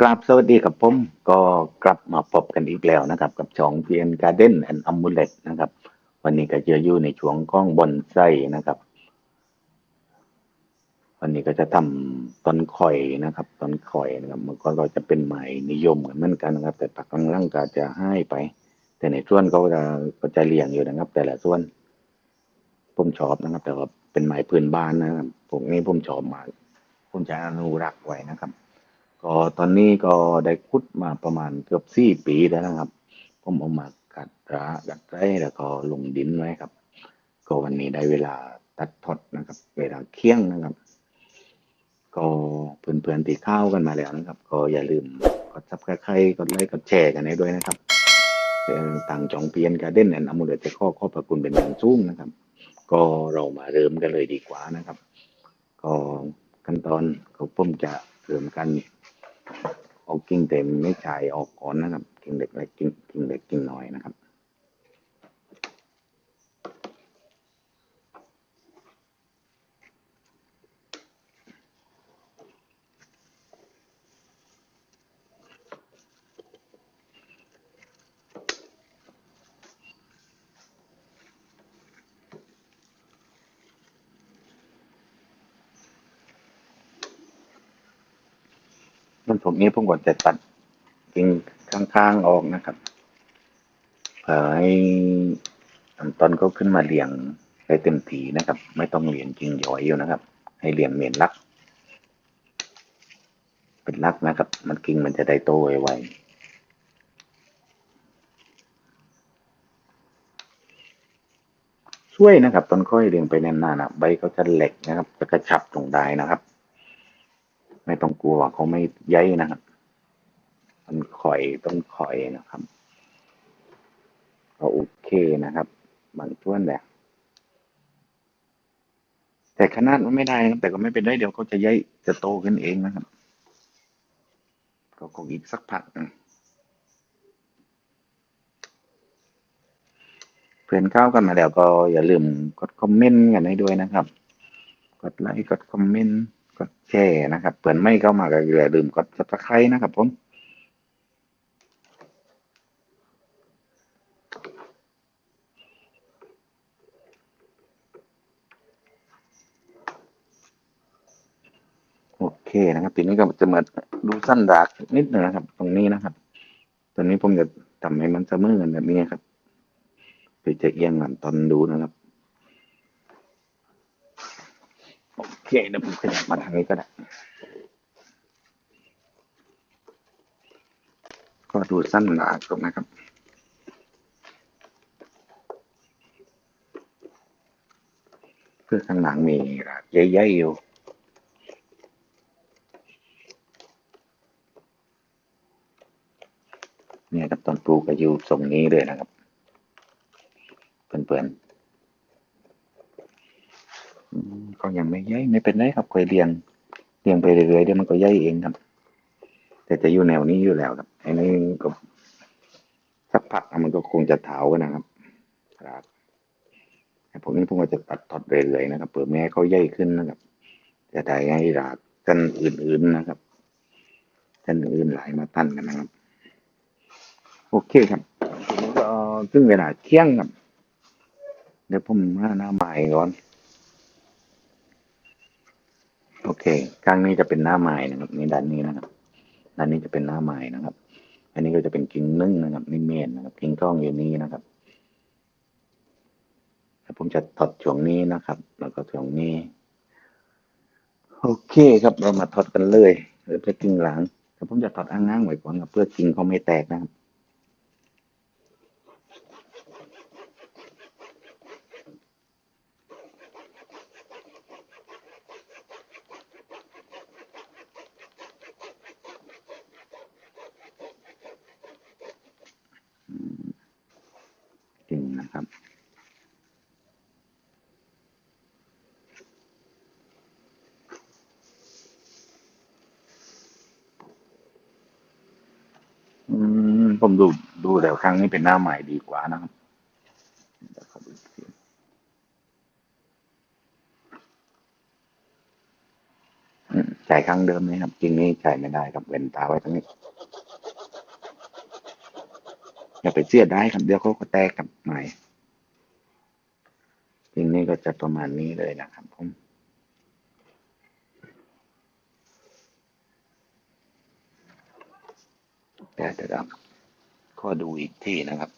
กราบสวัสดีครับผมก็กลับมาพบกันอีกแล้วนะครับ กับช่อง PN Garden and Amulet นะครับ วันนี้ก็จะอยู่ในช่วงกล้องบอนไซนะครับ วันนี้ก็จะทำต้นข่อยนะครับต้นข่อยนะครับมันก็เราจะเป็นไม้นิยมเหมือนกันนะครับ แต่ปักกลางๆก็จะให้ไป แต่ในส่วนเขาจะก็จะเลี้ยงอยู่นะครับ แต่ละส่วนผมชอบนะครับ แต่ว่าเป็นไม้พื้นบ้านนะครับพวกนี้ผมชอบมากผมจะอนุรักษ์ไว้นะครับ ก็ตอนนี้ก็ได้คุดมาประมาณเกือบสี่ปีแล้วนะครับ ผมเอามากัดระกัดไร่แล้วก็ลงดินไว้ครับ ก็วันนี้ได้เวลาตัดทอดนะครับ เวลาเคี่ยงนะครับ ก็เพื่อนๆตีข้าวกันมาแล้วนะครับ ก็อย่าลืมกดซับสไครต์กดไลค์กดแชร์กันให้ด้วยนะครับเป็นต่างจองเพียนการเด่นแอนอมูเลตจะข้อข้อพระคุณเป็นอย่างสูงนะครับ ก็เรามาเริ่มกันเลยดีกว่านะครับ ก็ขั้นตอนก็ผมจะเริ่มกัน เอากิ่งเต็มไม่ใช่ออกก่อนนะครับกิ่งเล็กเล็กกิ่งกิ่งเล็กกิ่งน้อยนะครับ นผมนี้ผมก็จะตัดกิ่งข้างๆออกนะครับเพื่อให้ตอนเขาขึ้นมาเลี้ยงได้เต็มทีนะครับ ไม่ต้องเลี้ยงกิ่งย้อยอยู่นะครับ ให้เลี้ยงเมนลัก เป็นลักนะครับ มันกิ่งมันจะได้โตไวๆช่วยนะครับต้นค่อยเลี้ยงไปแนานๆนะใบเขาจะเหล็กนะครับจะกระชับลงได้นะครับ ไม่ต้องกลัวเขาไม่ใยนะครับต้นข่อยต้นข่อยนะครับก็โอเคนะครับ บางช่วงแหละแต่ขนาดมันไม่ได้นะแต่ก็ไม่เป็นไรเดี๋ยวเขาจะใยจะโตขึ้นเองนะครับ ก็คงอีกสักพักเพื่อนเข้ากันมาแล้วก็อย่าลืมกดคอมเมนต์กันให้ด้วยนะครับ กดไลค์กดคอมเมนต์ กดแชร์นะครับเพื่อนไม่เข้ามาก็อย่าลืมกด subscribe นะครับผมโอเคนะครับทีนี้ก็จะมาดูสั้นดากนิดหนึ่งนะครับ ตรงนี้นะครับ ตอนนี้ผมจะทำให้มันเสมอกันแบบนี้ครับไปจะเอียงกันตอนดูนะครับ โอเคเดี๋ยวผมขยับมาทางนี้ก็ได้ ก็ดูสั้นดากตรงนะครับเพื่อข้างหลังมีรากใหญ่ๆอยู่เนี่ยครับตอนปลูกก็อยู่ทรงนี้เลยนะครับเพื่อนๆ ก็ยังไม่ย่อยไม่เป็นไรครับค่อยเลี้ยงเลี้ยงไปเรื่อยๆเดี๋ยวมันก็ย่อยเองครับ แต่จะอยู่แนวนี้อยู่แล้วครับไอ้นี่ก็สักพักมันก็คงจะเถากันนะครับครับไอ้พวกนี้ผมก็จะตัดทอดเรื่อยๆนะครับเปิดแม่เขาย่อยขึ้นนะครับ จะได้ให้รากกันอื่นๆนะครับกันอื่นๆไหลมาตั้นกันนะครับ โอเคครับก็ถึงเวลาเที่ยงครับ เดี๋ยวผมหาหน้าใหม่ก่อน โอเค ข้างนี้จะเป็นหน้าไม้นะครับ นี่ด้านนี้นะครับ ด้านนี้จะเป็นหน้าไม้นะครับ อันนี้ก็จะเป็นกิ่งนึ่งนะครับนี่เมนนะครับกิ่งก้องอยู่นี่นะครับแล้วผมจะถอดช่วงนี้นะครับ แล้วก็ช่วงนี้ โอเคครับเรามาถอดกันเลยเดี๋ยวจะกิ่งหลังแต่ผมจะถอดอ้างๆไว้ก่อนครับเพื่อกิ่งเขาไม่แตกนะครับ จริงนะครับ อืม ผมดูดูแล้วครั้งนี้เป็นหน้าใหม่ดีกว่านะครับเดี๋ยวขอดูอีกทีอืมใจจ่ายครั้งเดิมไหมครับ จริงนี่จ่ายไม่ได้ครับเว้นตาไว้ตรงนี้อย่าไปเสียได้ครับ เดี๋ยวเขาก็แตกกับใหม่จริงนี่ก็จะประมาณนี้เลยนะครับผมเดี๋ยวเดี๋ยวครับขอ ดูอีกที่นะครับ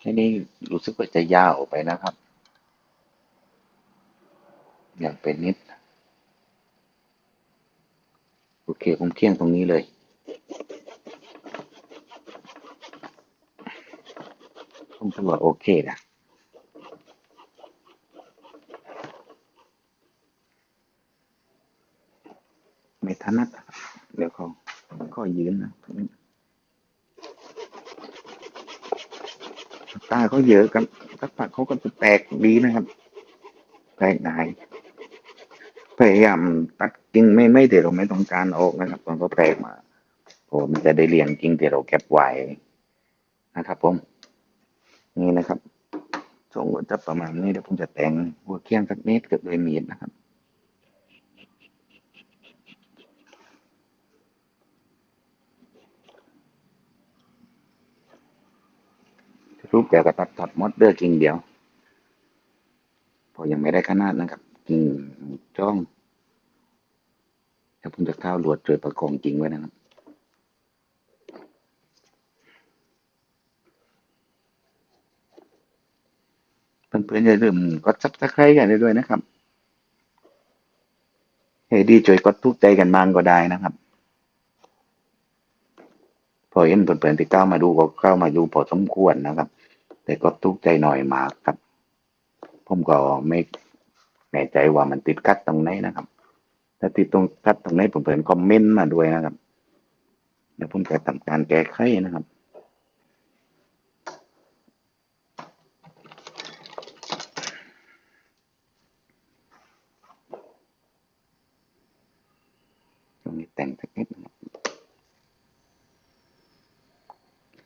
ทีนี้รู้สึกว่าจะยาวไปนะครับ อย่ากเป็นนิด โอเค ผมเคี่ยงตรงนี้เลยผมถือว่าโอเคนะ ไม่ถนัดเดี๋ยวเขาก็ยืนนะตรงนี้ตาเขาเยอะครับสักพักเขาก็จะแตกดีนะครับ แตกได้พยายามตัดกิ่งไม่ไม่เดี๋ยวเราไม่ต้องการออกนะครับตอนเขาแตกมาโอ้มันจะได้เลี้ยงกิ่งที่เราเก็บไว้นะครับ ผม นี่นะครับทรงก็จะประมาณนี้เดี๋ยวผมจะแต่งหัวเคียงสักนิดกับด้วยมีดนะครับ ปแบบกระตัดตัดมดเดอร์กิ่งเดียว พอยังไม่ได้ขนาดนะครับ กิ่งจ้องแล้วผมจะเข้าวลวดโดยประกองกิ่งไว้นะครับเพื่อนๆอย่าลืมกดซับสไครต์กันได้ด้วยนะครับเฮ้ดีช่วยกดทุกใจกันบ้างก็ได้นะครับพอเห็นเพื่อนๆที่เข้ามาดูก็เข้ามาดูพอสมควรนะครับ แต่ก็ทุกใจหน่อยมากครับ ผมก็ไม่แน่ใจว่ามันติดกัดตรงไหนนะครับ ถ้าติดตรงกัดตรงไหนผมเพื่อนคอมเมนต์มาด้วยนะครับเดี๋ยวผมจะทำการแก้ไขนะครับตรงนี้แต่งสักนิดนะครับ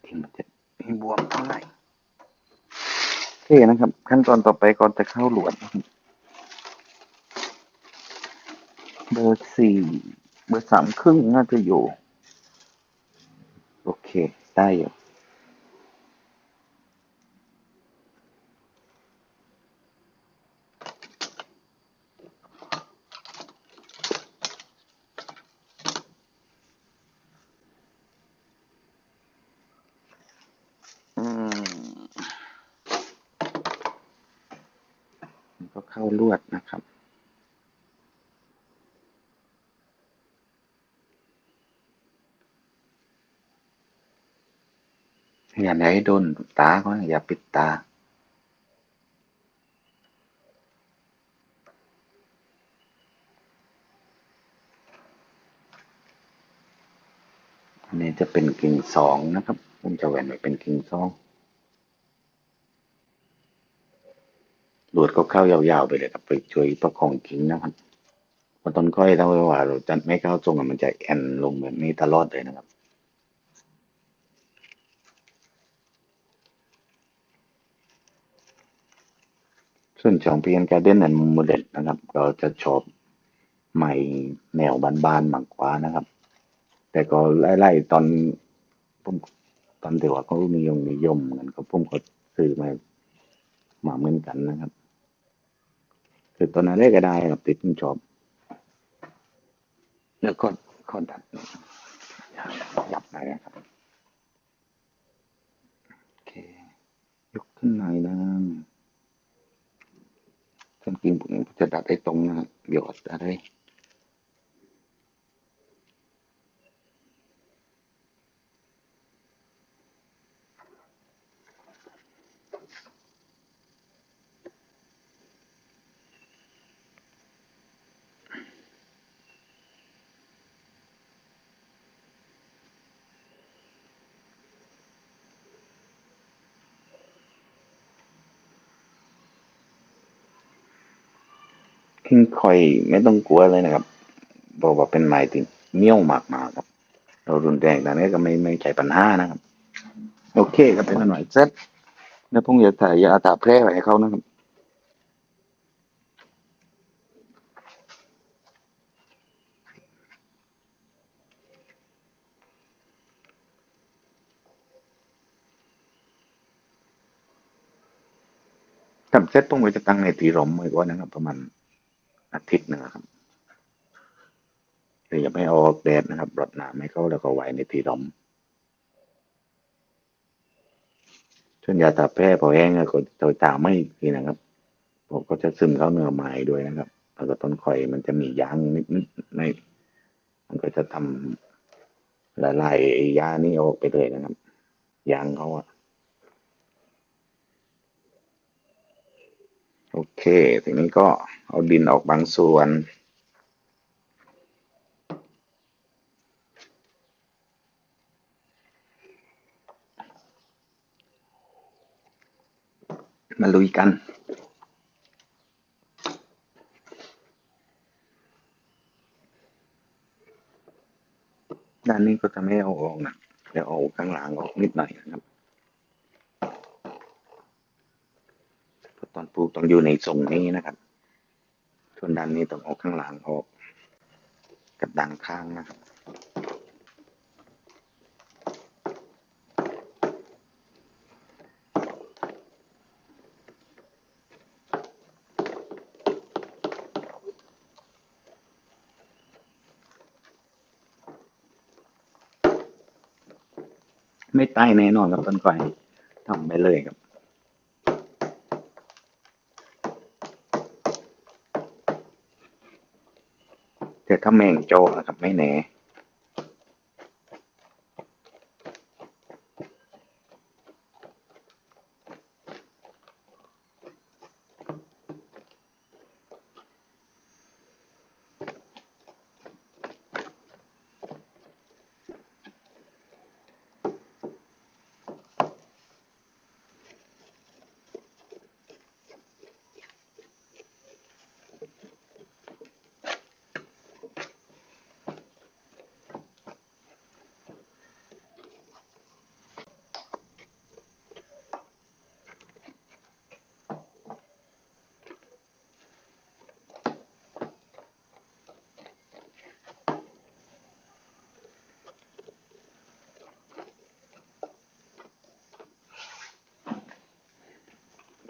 ที่มันจะไม่บวมเท่าไหร่โอเค นะครับ ขั้นตอนต่อไปก่อนจะเข้าหลวดนเบอร์สี่เบอร์สามครึ่งน่าจะอยู่ โอเค ได้อยู่ ก็เข้าลวดนะครับ อย่าไหนโดนตาก็อย่าปิดตาอันนี้จะเป็นกิ่งสองนะครับผมจะแหวนไว้เป็นกิ่งสอง ลวดก็เข้ายาวๆไปเลยครับไปช่วยประคองกิ่งนะครับพราะต้นก้อยถ้าว่าเราจัดไม่เข้าทรงมันจะแอนลงแบบนี้ตลอดเลยนะครับส่วนช่องเพียนการเด่นแอนโมเดลนะครับ เราจะชอบใหม่แนวบานๆมากกว่านะครับ แต่ก็ไล่ๆตอนผมตอนเดี๋ยวเขานิยมนิยมกันก็ผมก็ซื้อมามาเหมือนกันนะครับ คือตอนนั้นได้ก็ได้ครับติดมชอบ แล้วก็ขอดัดยับไปนะครับโอเคยกขึ้นหน่อยนะท่านกินผมจะดัดไอ้ตรงนะครับเดี๋ยวอะไร ขึ้นคอยไม่ต้องกลัวเลยนะครับบอกว่าเป็นหมายถึงเมี่ยวมากมาครับ เรารุนแรงแต่นี้ก็ไม่ไม่ใช่ปัญหานะครับ โอเคก็เป็นหน่อยเซ็ตแล้วพงจะถ่ายยาตาแพร่ไปให้เขานะครับทำเซ็ตพงไปจะตั้งในตีรมไว้ก่อนนะครับประมาณ อาทิตย์หนึงอะครับแต่อย่าไม่เอาออกแดดนะครับรดน้ำให้เขาแล้วก็ไว้ในตีร่มส่วนยาตาแพ้พอแห้งก็จะตาไม่ทีนะครับผมก็จะซึมเข้าเนื้อไม้ด้วยนะครับแล้วก็ต้นข่อยมันจะมียางนิดๆในมันก็จะทำละลายยานี่ออกไปเลยนะครับยางเขาอะ โอเค ทีนี้ก็เอาดินออกบางส่วน มาลุยกันด้านนี้ก็จะไม่เอาออกนะเดี๋ยวเอาข้างหลังออกนิดหน่อยนะครับ เพราะตอนปลูกต้องอยู่ในทรงนี้นะครับส่วนด้านนี้ต้องเอาข้างหลังออกกับดังข้างนะครับไม่ตายแน่นอนครับต้นก่อยทำไปเลยครับ แต่ถ้าแมงโจนะครับไม่แน่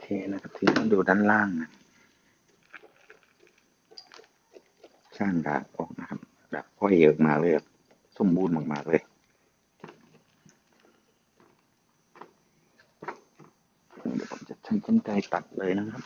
เคนะครับที่ต้องดูด้านล่างนะสร้างดาบออกนะครับดาบก้อยเยอะมาเลยสมบูรณ์มากๆเลยเดี๋ยวผมจะใช้ต้นไกรตัดเลยนะครับ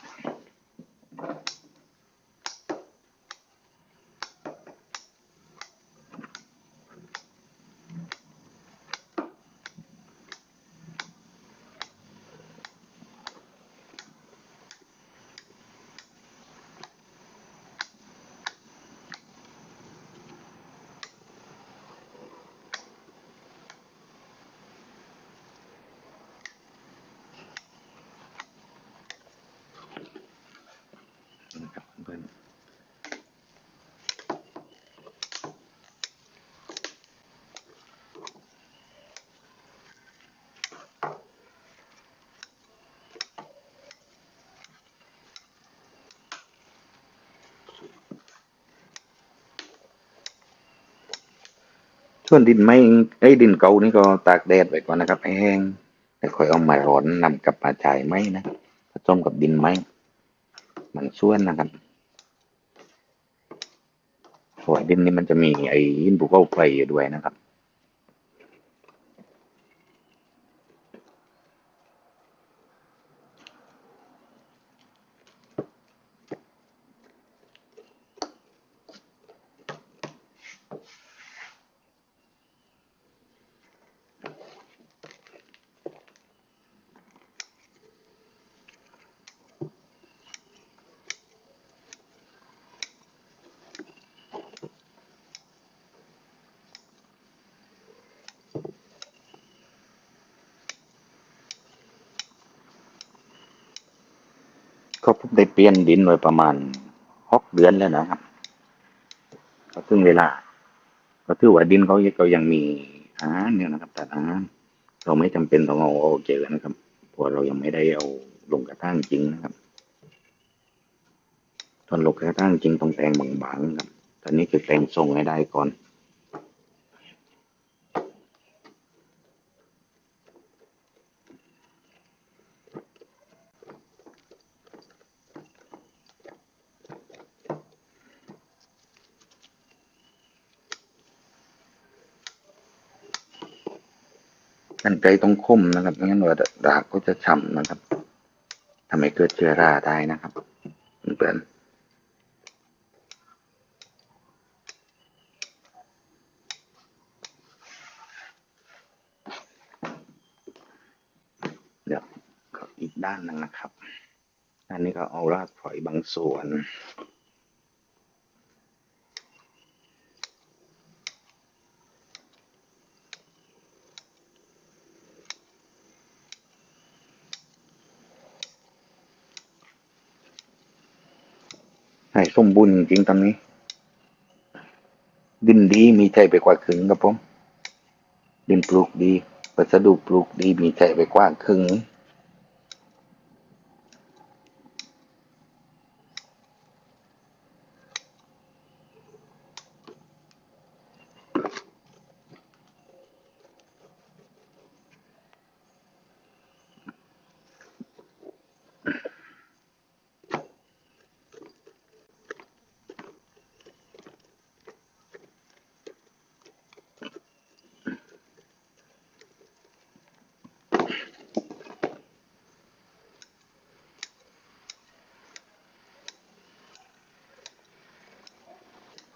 ส่วนดินไม่ไอ้ดินเก่านี่ก็ตากแดดไว้ก่อนนะครับให้แห้งแล้วค่อยเอามาร้อนนำกลับมาจ่ายไม้นะผสมกับดินไม้มันส่วนนะครับหัวดินนี่มันจะมีไอ้ยินบุกเขาไฟอยู่ด้วยนะครับ ก็ผมได้เปลี่ยนดินไว้ประมาณหกเดือนแล้วนะครับก็ถึงเวลา ก็ถือว่าดินเขาก็ยังมีอาหารเนี่ยนะครับ แต่อาหารเราไม่จำเป็นต้องเอาออกเจอนะครับเพราะเรายังไม่ได้เอาลงกระทั่งจริงนะครับ ตอนลงกระทั่งจริงต้องแต่งบางๆครับ ตอนนี้คือแต่งทรงให้ได้ก่อน กันไกลต้องคมนะครับไม่งั้นว่ารากก็จะช้ำนะครับทำให้เกิดเชื้อราได้นะครับเพื่อนเดี๋ยวก็อีกด้านหนึงนะครับด้านนี้ก็เอารากฝอยบางส่วน ให้สมบูรณ์จริงๆตอนนี้ ดินดีมีใจไปกว่าครึ่งครับผม ดินปลูกดีวัสดุปลูกดีมีใจไปกว่าครึ่ง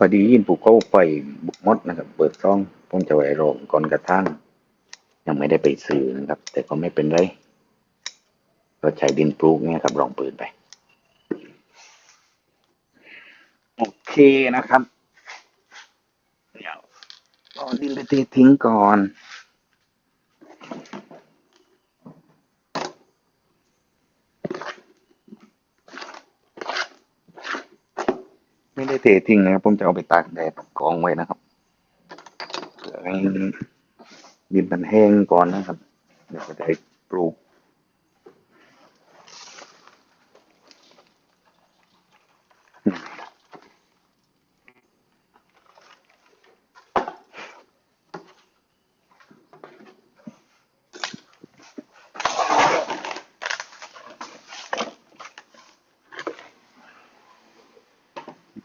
อดียินปลูกเขาไปบุกมดนะครับ เปิดซองพุ่มจะไว้รงก่อนกระทั่ง ยังไม่ได้ไปซื้อนะครับ แต่ก็ไม่เป็นไรก็ใช้ดินปลูกเนี่ยครับลองปืนไป โอเคนะครับ เดี๋ยวเอาดินไปตีทิ้งก่อน ไม่ได้เททิ้งนะครับผมจะเอาไปตากแดดกองไว้นะครับเพื่อให้ดินมันแห้งก่อนนะครับ เดี๋ยวจะได้ปลูก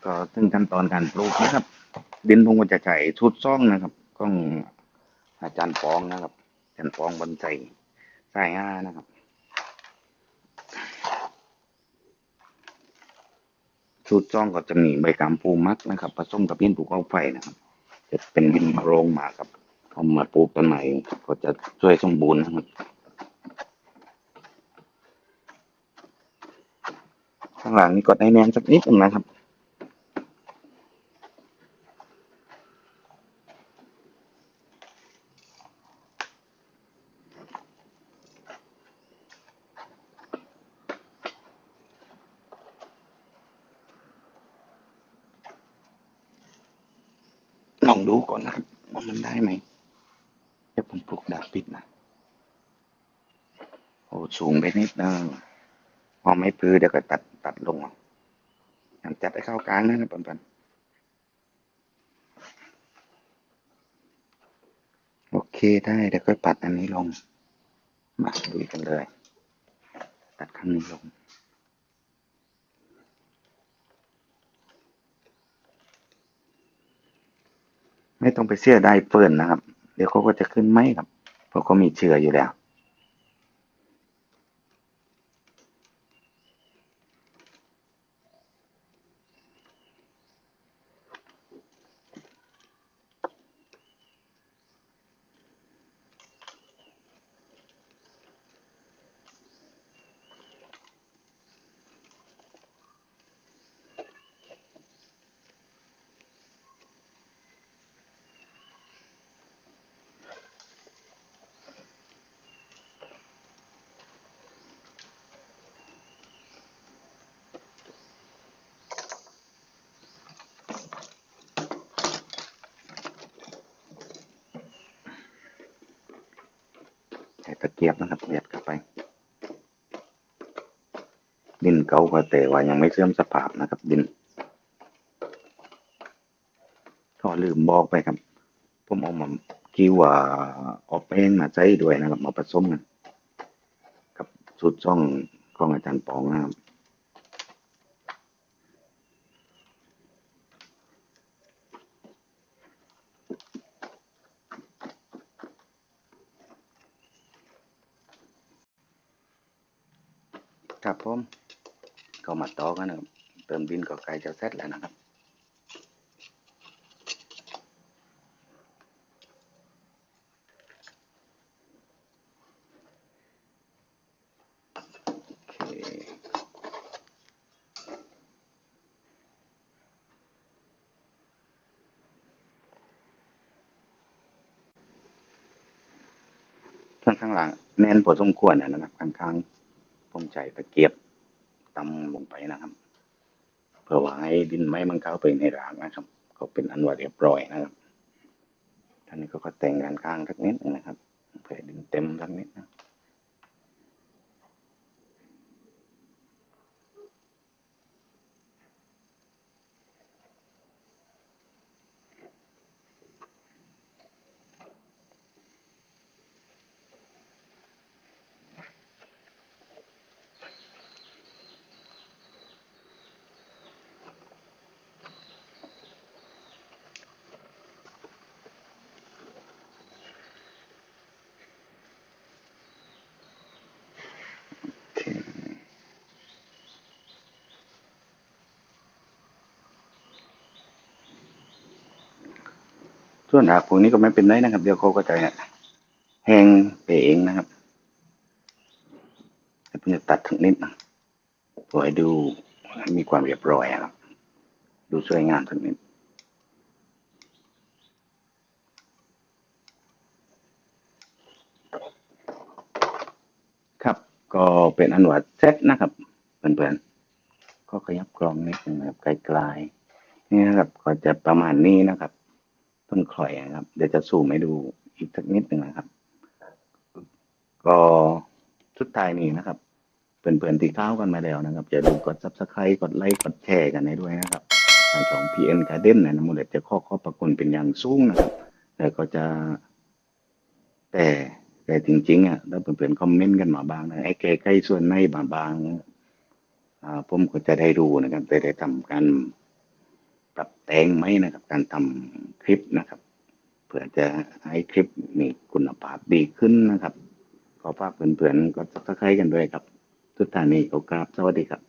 ก็ถึง ขั้นตอนการปลูกนะครับ ดินผมก็จะใช้ชุดซ่องนะครับของอาจารย์ปองนะครับอาจารย์ปองบนใจสายห้านะครับชุดซ่องก็จะมีใบกามปูมักนะครับผสมกับดินปลูกเอาไฟนะครับ จะเป็นดินโรงหมาครับเอามาปลูกต้นใหม่ก็จะช่วยสมบูรณ์นะครับข้างหลังนี่กดให้แน่นสักนิดนึงนะครับ ลองดูก่อนนะครับว่ามันได้ไหมเดี๋ยวผมปลุกดาบปิดนะโอ้สูงไปนิดนึง พอไม่พื้เดี๋ยวก็ตัดตัดลงเอาอย่างจัดให้เข้ากลางนะครับปันๆโอเคได้เดี๋ยวก็ปัดอันนี้ลง มาดูกันเลย ตัดข้างนี้ลงไม่ต้องไปเสียได้เฟิร์นนะครับ เดี๋ยวเขาก็จะขึ้นไหมครับเพราะเขามีเชื้ออยู่แล้ว ตะเกียบนะครับเลียดเข้าไป ดินเก่าก็แต่ว่ายังไม่เสื่อมสภาพนะครับดินก็ลืมบอกไปครับ ผมเอามาคิดว่าเอาแป้งมาใช้ด้วยนะครับมาผสมกันกับสูตรช่องของอาจารย์ปองนะครับ ครับผมก็มาต่อกันนะครับเติมดินก็ใกล้จะเสร็จแล้วนะครับข้างข้างหลังแน่นพอสมควรนะนะครับข้างๆ ผมใจตะเกียบตำลงไปนะครับ เพื่อว่าให้ดินไม้มันเข้าไปในรากนะครับ ก็เป็นอันว่าเรียบร้อยนะครับท่านนี้ก็แต่งด้านข้างสักนิดหนึงนะครับเพื่อดินเต็มสักนิดนะ ส่วนหากพวกนี้ก็ไม่เป็นไรนะครับ เดี๋ยวเขาก็จะแห้งไปเองนะครับเพิ่งจะตัดทั้งนิดนะเพื่อให้ดูมีความเรียบร้อยครับ ดูสวยงามทั้งนิดครับก็เป็นอันวัดเซตนะครับเพื่อนๆก็ขยับกลองนิดนึงนะครับไกลๆนี่นะครับก็จะประมาณนี้นะครับ ต้นคลอยนะครับ เดี๋ยวจะซูมให้ดูอีกสักนิดหนึ่งนะครับ ก็สุดท้ายนี้นะครับเพื่อนๆที่เข้ากันมาแล้วนะครับอย่าลืมกด subscribe กดไลค์กดแชร์กันให้ด้วยนะครับทางช่อง PN Garden นะนะมูลจะข้อข้อบพระคุณเป็นอย่างสูงนะครับ แล้วก็จะแต่แต่จริงๆอะแล้วเพื่อนๆคอมเมนต์กันมาบ้างนะไอ้แกใกล้ส่วนในบางบางอ่าผมก็จะได้รู้นะครับได้ได้ทำการ ปรับแต่งไหมนะครับ การทำคลิปนะครับ เพื่อจะให้คลิปมีคุณภาพดีขึ้นนะครับ ขอฝากเพื่อนๆก็สักใครกันด้วยครับ ทุกท่านนี้ก็กราบสวัสดีครับ